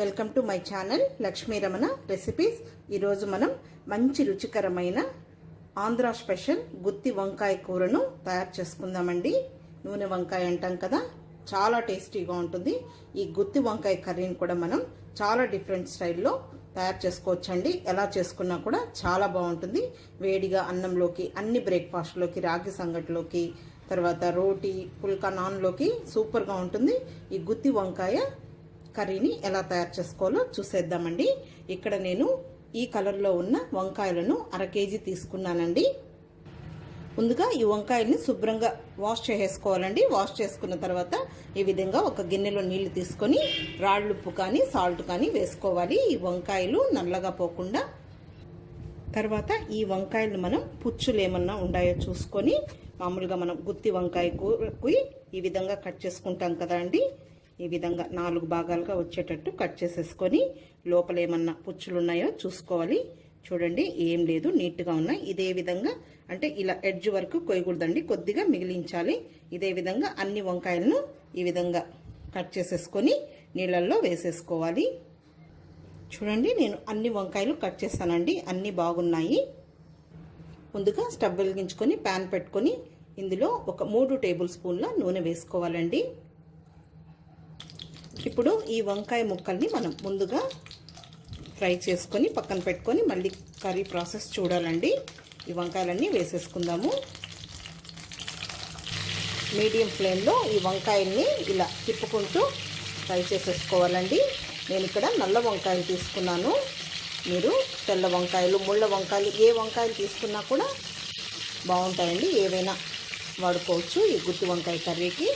Welcome to my channel Lakshmi Ramana recipes. ఈరోజు మనం మంచి రుచికరమైన ఆంధ్ర స్పెషల్ గుత్తి వంకాయ కూరను తయారు చేసుకుందామండి. నూనె వంకాయ అంటాం కదా చాలా టేస్టీగా ఉంటుంది. ఈ గుత్తి వంకాయ కర్రీని కూడా మనం చాలా డిఫరెంట్ స్టైల్లో తయారు చేసుకోవచ్చండి. ఎలా చేసుకున్నా కూడా చాలా బాగుంటుంది. వేడిగా అన్నంలోకి అన్ని బ్రేక్ఫాస్ట్లోకి రాగి సంగటిలోకి తర్వాత రోటీ పుల్కా నాన్లోకి సూపర్గా ఉంటుంది. ఈ గుత్తి వంకాయ కర్రీని ఎలా తయారు చేసుకోవాలో చూసేద్దామండి. ఇక్కడ నేను ఈ కలర్లో ఉన్న వంకాయలను అర కేజీ తీసుకున్నానండి. ముందుగా ఈ వంకాయల్ని శుభ్రంగా వాష్ చేసేసుకోవాలండి. వాష్ చేసుకున్న తర్వాత ఈ విధంగా ఒక గిన్నెలో నీళ్ళు తీసుకొని రాళ్ళుప్పు కానీ సాల్ట్ కానీ వేసుకోవాలి. ఈ వంకాయలు నల్లగా పోకుండా. తర్వాత ఈ వంకాయలు మనం పుచ్చులు ఏమన్నా ఉన్నాయో చూసుకొని మామూలుగా మనం గుత్తి వంకాయ కూరకి ఈ విధంగా కట్ చేసుకుంటాం కదా అండి ఈ విధంగా నాలుగు భాగాలుగా వచ్చేటట్టు కట్ చేసేసుకొని లోపల ఏమన్నా పుచ్చులు ఉన్నాయో చూసుకోవాలి. చూడండి ఏం లేదు నీట్గా ఉన్నాయి. ఇదే విధంగా అంటే ఇలా ఎడ్జ్ వరకు కొయ్యకూడదండి కొద్దిగా మిగిలించాలి. ఇదే విధంగా అన్ని వంకాయలను ఈ విధంగా కట్ చేసేసుకొని నీళ్ళల్లో వేసేసుకోవాలి. చూడండి నేను అన్ని వంకాయలు కట్ చేస్తానండి అన్ని బాగున్నాయి. ముందుగా స్టవ్ వెలిగించుకొని ప్యాన్ పెట్టుకొని ఇందులో ఒక మూడు టేబుల్ స్పూన్ల నూనె వేసుకోవాలండి. ఇప్పుడు ఈ వంకాయ ముక్కల్ని మనం ముందుగా ఫ్రై చేసుకొని పక్కన పెట్టుకొని మళ్ళీ కర్రీ ప్రాసెస్ చూడాలండి. ఈ వంకాయలన్నీ వేసేసుకుందాము. మీడియం ఫ్లేమ్లో ఈ వంకాయల్ని ఇలా తిప్పుకుంటూ ఫ్రై చేసేసుకోవాలండి. నేను ఇక్కడ నల్ల వంకాయలు తీసుకున్నాను. మీరు తెల్ల వంకాయలు ముళ్ళ వంకాయలు ఏ వంకాయలు తీసుకున్నా కూడా బాగుంటాయండి. ఏవైనా వాడుకోవచ్చు ఈ గుత్తి వంకాయ కర్రీకి.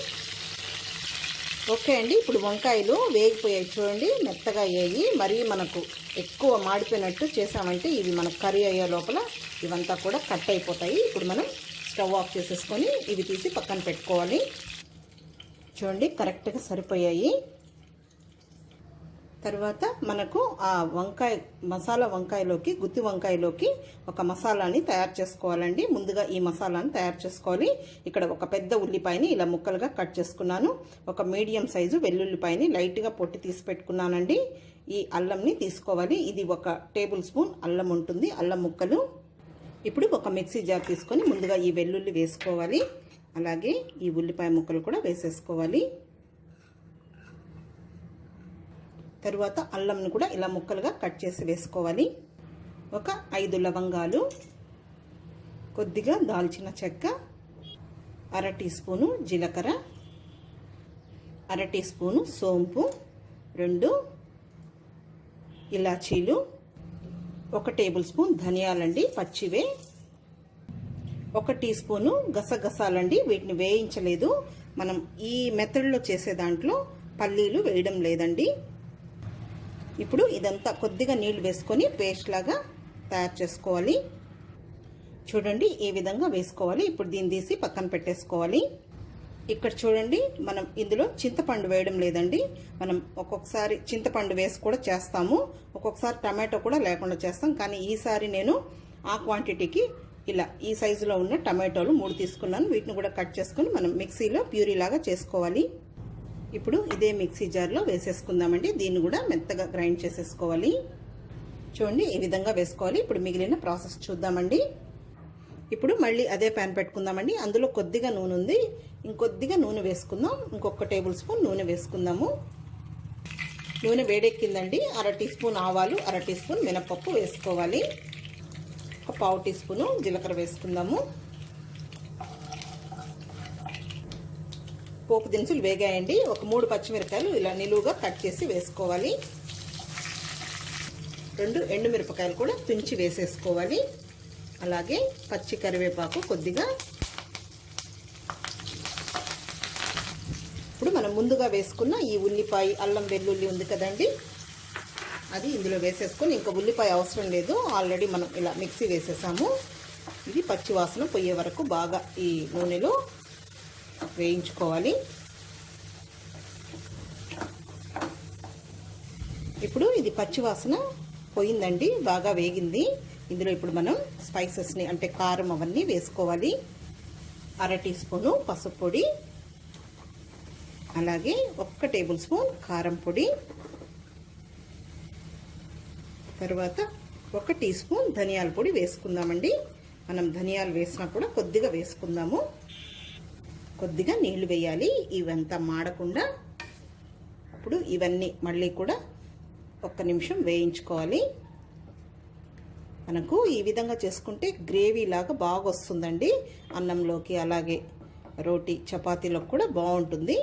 ఓకే అండి ఇప్పుడు వంకాయలు వేగిపోయాయి చూడండి మెత్తగా అయ్యాయి. మరీ మనకు ఎక్కువ మాడిపోయినట్టు చేసామంటే ఇవి మనకు కర్రీ అయ్యే లోపల ఇవంతా కూడా కట్ అయిపోతాయి. ఇప్పుడు మనం స్టవ్ ఆఫ్ చేసేసుకొని ఇవి తీసి పక్కన పెట్టుకోవాలి. చూడండి కరెక్ట్గా సరిపోయాయి. తర్వాత మనకు ఆ వంకాయ మసాలా వంకాయలోకి గుత్తి వంకాయలోకి ఒక మసాలాని తయారు చేసుకోవాలండి. ముందుగా ఈ మసాలాని తయారు చేసుకోవాలి. ఇక్కడ ఒక పెద్ద ఉల్లిపాయని ఇలా ముక్కలుగా కట్ చేసుకున్నాను. ఒక మీడియం సైజు వెల్లుల్లిపాయని లైట్గా పొట్టి తీసి పెట్టుకున్నానండి. ఈ అల్లంని తీసుకోవాలి. ఇది ఒక టేబుల్ స్పూన్ అల్లం ఉంటుంది అల్లం ముక్కలు. ఇప్పుడు ఒక మిక్సీ జార్ తీసుకొని ముందుగా ఈ వెల్లుల్లి వేసుకోవాలి. అలాగే ఈ ఉల్లిపాయ ముక్కలు కూడా వేసేసుకోవాలి. తరువాత అల్లంను కూడా ఇలా ముక్కలుగా కట్ చేసి వేసుకోవాలి. ఒక ఐదు లవంగాలు కొద్దిగా దాల్చిన చెక్క అర టీ స్పూను జీలకర్ర అర టీ స్పూను సోంపు రెండు ఇలాచీలు ఒక టేబుల్ స్పూన్ ధనియాలండి పచ్చివే. ఒక టీ స్పూను గసగసాలండి వీటిని వేయించలేదు. మనం ఈ మెథడ్లో చేసే దాంట్లో పల్లీలు వేయడం లేదండి. ఇప్పుడు ఇదంతా కొద్దిగా నీళ్ళు వేసుకొని పేస్ట్ లాగా తయారు చేసుకోవాలి. చూడండి ఈ విధంగా వేసుకోవాలి. ఇప్పుడు దీన్ని తీసి పక్కన పెట్టేసుకోవాలి. ఇక్కడ చూడండి మనం ఇందులో చింతపండు వేయడం లేదండి. మనం ఒక్కొక్కసారి చింతపండు వేసి కూడా చేస్తాము. ఒక్కొక్కసారి టమాటో కూడా లేకుండా చేస్తాం. కానీ ఈసారి నేను ఆ క్వాంటిటీకి ఇలా ఈ సైజులో ఉన్న టమాటోలు మూడు తీసుకున్నాను. వీటిని కూడా కట్ చేసుకుని మనం మిక్సీలో ప్యూరీ లాగా చేసుకోవాలి. ఇప్పుడు ఇదే మిక్సీ జార్లో వేసేసుకుందామండి. దీన్ని కూడా మెత్తగా గ్రైండ్ చేసేసుకోవాలి. చూడండి ఈ విధంగా వేసుకోవాలి. ఇప్పుడు మిగిలిన ప్రాసెస్ చూద్దామండి. ఇప్పుడు మళ్ళీ అదే ప్యాన్ పెట్టుకుందామండి. అందులో కొద్దిగా నూనె ఉంది. ఇంకొద్దిగా నూనె వేసుకుందాం. ఇంకొక టేబుల్ స్పూన్ నూనె వేసుకుందాము. నూనె వేడెక్కిందండి. అర టీ స్పూన్ ఆవాలు అర టీ స్పూన్ మినపప్పు వేసుకోవాలి. ఒక పావు టీ స్పూను జీలకర్ర వేసుకుందాము. పోపు దినుసులు వేగాయండి. ఒక మూడు పచ్చిమిరపకాయలు ఇలా నిలువుగా కట్ చేసి వేసుకోవాలి. రెండు ఎండుమిరపకాయలు కూడా తుంచి వేసేసుకోవాలి. అలాగే పచ్చి కరివేపాకు కొద్దిగా. ఇప్పుడు మనం ముందుగా వేసుకున్న ఈ ఉల్లిపాయ అల్లం వెల్లుల్లి ఉంది కదండి. అది ఇందులో వేసేసుకొని ఇంకా ఉల్లిపాయ అవసరం లేదు. ఆల్రెడీ మనం ఇలా మిక్సీ వేసేసాము. ఇది పచ్చి వాసన పోయే వరకు బాగా ఈ నూనెలో వేయించుకోవాలి. ఇప్పుడు ఇది పచ్చివాసన పోయిందండి బాగా వేగింది. ఇందులో ఇప్పుడు మనం స్పైసెస్ని అంటే కారం అవన్నీ వేసుకోవాలి. అర టీ స్పూను పసుపు పొడి అలాగే ఒక్క టేబుల్ స్పూన్ కారం పొడి తర్వాత ఒక టీ స్పూన్ ధనియాల పొడి వేసుకుందామండి. మనం ధనియాలు వేసినా కూడా కొద్దిగా వేసుకుందాము. కొద్దిగా నీళ్ళు వేయాలి. ఇవంతా మాడకుండా అప్పుడు ఇవన్నీ మళ్ళీ కూడా ఒక్క నిమిషం వేయించుకోవాలి. మనకు ఈ విధంగా చేసుకుంటే గ్రేవీ లాగా బాగా వస్తుందండి. అన్నంలోకి అలాగే రోటీ చపాతీలోకి కూడా బాగుంటుంది.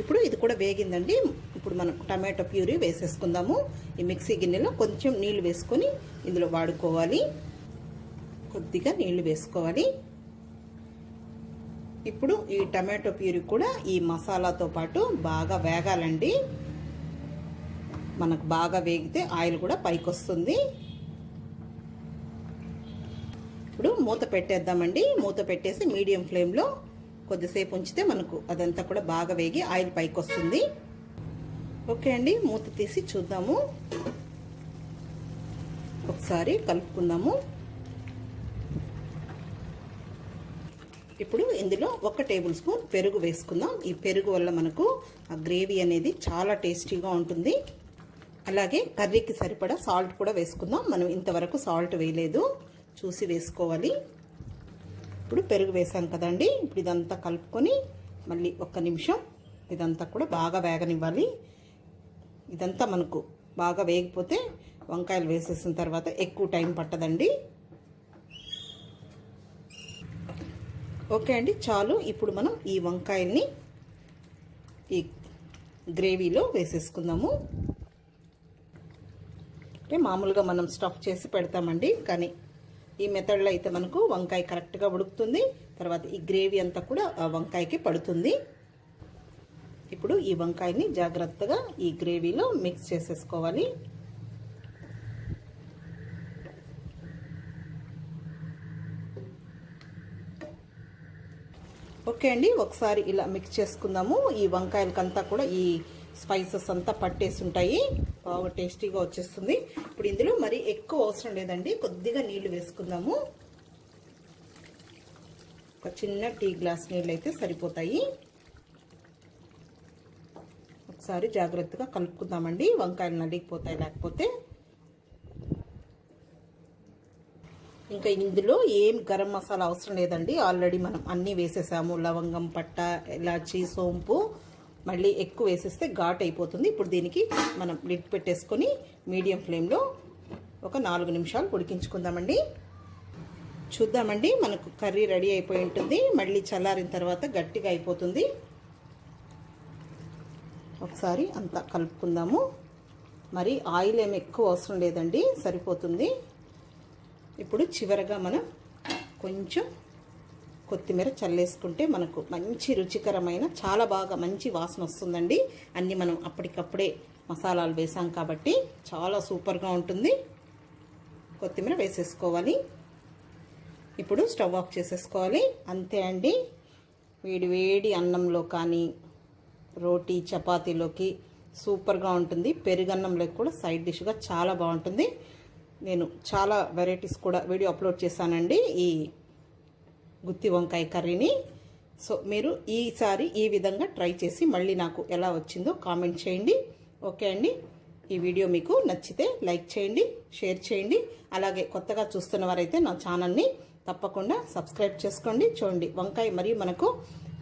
ఇప్పుడు ఇది కూడా వేగిందండి. ఇప్పుడు మనం టమాటో ప్యూరీ వేసేసుకుందాము. ఈ మిక్సీ గిన్నెలో కొంచెం నీళ్ళు వేసుకొని ఇందులో వాడుకోవాలి. కొద్దిగా నీళ్ళు వేసుకోవాలి. ఇప్పుడు ఈ టమాటో ప్యూరీ కూడా ఈ మసాలాతో పాటు బాగా వేగాలండి. మనకు బాగా వేగితే ఆయిల్ కూడా పైకి వస్తుంది ఇప్పుడు మూత పెట్టేద్దామండి. మూత పెట్టేసి మీడియం ఫ్లేమ్లో కొద్దిసేపు ఉంచితే మనకు అదంతా కూడా బాగా వేగి ఆయిల్ పైకి వస్తుంది ఓకే అండి మూత తీసి చూద్దాము. ఒకసారి కలుపుకుందాము. ఇప్పుడు ఇందులో ఒక టేబుల్ స్పూన్ పెరుగు వేసుకుందాం. ఈ పెరుగు వల్ల మనకు ఆ గ్రేవీ అనేది చాలా టేస్టీగా ఉంటుంది. అలాగే కర్రీకి సరిపడా సాల్ట్ కూడా వేసుకుందాం. మనం ఇంతవరకు సాల్ట్ వేయలేదు. చూసి వేసుకోవాలి. ఇప్పుడు పెరుగు వేసాం కదండి. ఇప్పుడు ఇదంతా కలుపుకొని మళ్ళీ ఒక్క నిమిషం ఇదంతా కూడా బాగా వేగనివ్వాలి. ఇదంతా మనకు బాగా వేగిపోతే వంకాయలు వేసేసిన తర్వాత ఎక్కువ టైం పట్టదండి. ఓకే అండి చాలు. ఇప్పుడు మనం ఈ వంకాయల్ని ఈ గ్రేవీలో వేసేసుకుందాము. అంటే మామూలుగా మనం స్టఫ్ చేసి పెడతామండి కానీ ఈ మెథడ్లో అయితే మనకు వంకాయ కరెక్ట్గా ఉడుకుతుంది. తర్వాత ఈ గ్రేవీ అంతా కూడా ఆ వంకాయకి పడుతుంది. ఇప్పుడు ఈ వంకాయని జాగ్రత్తగా ఈ గ్రేవీలో మిక్స్ చేసేసుకోవాలి. ఓకే అండి ఒకసారి ఇలా మిక్స్ చేసుకుందాము. ఈ వంకాయలకంతా కూడా ఈ స్పైసెస్ అంతా పట్టేసి ఉంటాయి. బాగా టేస్టీగా వచ్చేస్తుంది. ఇప్పుడు ఇందులో మరి ఎక్కువ అవసరం లేదండి కొద్దిగా నీళ్ళు వేసుకుందాము. ఒక చిన్న టీ గ్లాస్ నీళ్ళు అయితే సరిపోతాయి. ఒకసారి జాగ్రత్తగా కలుపుకుందామండి వంకాయలు నలిగిపోతాయి లేకపోతే. ఇంకా ఇందులో ఏం గరం మసాలా అవసరం లేదండి. ఆల్రెడీ మనం అన్నీ వేసేసాము. లవంగం పట్ట ఇలాచి సోంపు మళ్ళీ ఎక్కువ వేసేస్తే ఘాట్ అయిపోతుంది. ఇప్పుడు దీనికి మనం లిడ్ పెట్టేసుకొని మీడియం ఫ్లేమ్లో ఒక నాలుగు నిమిషాలు ఉడికించుకుందామండి. చూద్దామండి. మనకు కర్రీ రెడీ అయిపోయి ఉంటుంది. మళ్ళీ చల్లారిన తర్వాత గట్టిగా అయిపోతుంది. ఒకసారి అంతా కలుపుకుందాము. మరి ఆయిల్ ఏమి ఎక్కువ అవసరం లేదండి. సరిపోతుంది. ఇప్పుడు చివరగా మనం కొంచెం కొత్తిమీర చల్లేసుకుంటే మనకు మంచి రుచికరమైన చాలా బాగా మంచి వాసన వస్తుందండి. అన్నీ మనం అప్పటికప్పుడే మసాలాలు వేసాం కాబట్టి చాలా సూపర్గా ఉంటుంది. కొత్తిమీర వేసేసుకోవాలి. ఇప్పుడు స్టవ్ ఆఫ్ చేసేసుకోవాలి. అంతే అండి. వేడి వేడి అన్నంలో కానీ రోటీ చపాతీలోకి సూపర్గా ఉంటుంది. పెరుగన్నంలోకి కూడా సైడ్ డిష్గా చాలా బాగుంటుంది. నేను చాలా వెరైటీస్ కూడా వీడియో అప్లోడ్ చేశానండి ఈ గుత్తి వంకాయ కర్రీని. సో మీరు ఈసారి ఈ విధంగా ట్రై చేసి మళ్ళీ నాకు ఎలా వచ్చిందో కామెంట్ చేయండి. ఓకే అండి? ఈ వీడియో మీకు నచ్చితే లైక్ చేయండి షేర్ చేయండి. అలాగే కొత్తగా చూస్తున్న వారైతే నా ఛానల్ని తప్పకుండా సబ్స్క్రైబ్ చేసుకోండి. చూడండి వంకాయ మరి మనకు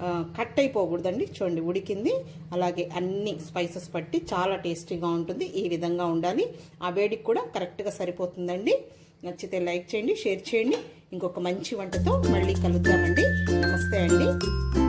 కట్ అయిపోకూడదండి. చూడండి ఉడికింది. అలాగే అన్ని స్పైసెస్ పట్టి చాలా టేస్టీగా ఉంటుంది. ఈ విధంగా ఉండాలి. ఆ వేడికి కూడా కరెక్ట్గా సరిపోతుందండి. నచ్చితే లైక్ చేయండి షేర్ చేయండి. ఇంకొక మంచి వంటతో మళ్ళీ కలుద్దామండి. నమస్తే అండి.